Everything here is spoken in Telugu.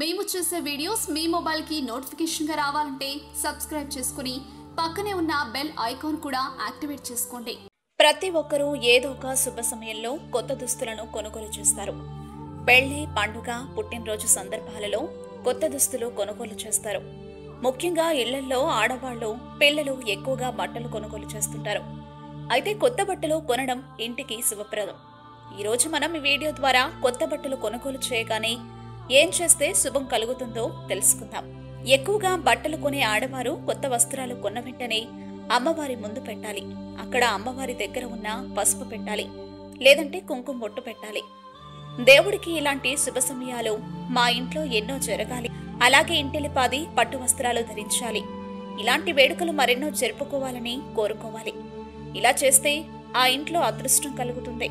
మేము చేసే వీడియోస్ మీ మొబైల్కి నోటిఫికేషన్గా రావాలంటే సబ్స్క్రైబ్ చేసుకుని పక్కనే ఉన్న బెల్ ఐకాన్ కూడా యాక్టివేట్ చేసుకోండి. ప్రతి ఒక్కరూ ఏదో ఒక శుభ సమయంలో కొత్త దుస్తులను కొనుగోలు చేస్తారు. పెళ్ళి పండుగ పుట్టినరోజు సందర్భాలలో కొత్త దుస్తులు కొనుగోలు చేస్తారు. ముఖ్యంగా ఇళ్ళల్లో ఆడవాళ్ళు పిల్లలు ఎక్కువగా బట్టలు కొనుగోలు చేస్తుంటారు. అయితే కొత్త బట్టలు కొనడం ఇంటికి శుభప్రదం. ఈరోజు మనం ఈ వీడియో ద్వారా కొత్త బట్టలు కొనుగోలు చేయగానే ఏం చేస్తే శుభం కలుగుతుందో తెలుసుకుందాం. ఎక్కువగా బట్టలు కొనే ఆడవారు కొత్త వస్త్రాలు కొన్న వెంటనే అమ్మవారి ముందు పెట్టాలి. అక్కడ అమ్మవారి దగ్గర ఉన్న పసుపు పెట్టాలి. లేదంటే కుంకుమ బొట్టు పెట్టాలి. దేవుడికి ఇలాంటి శుభ సమయాలు మా ఇంట్లో ఎన్నో జరగాలి. అలాగే ఇంటిలిపాది పట్టు వస్త్రాలు ధరించాలి. ఇలాంటి వేడుకలు మరెన్నో జరుపుకోవాలని కోరుకోవాలి. ఇలా చేస్తే ఆ ఇంట్లో అదృష్టం కలుగుతుంది.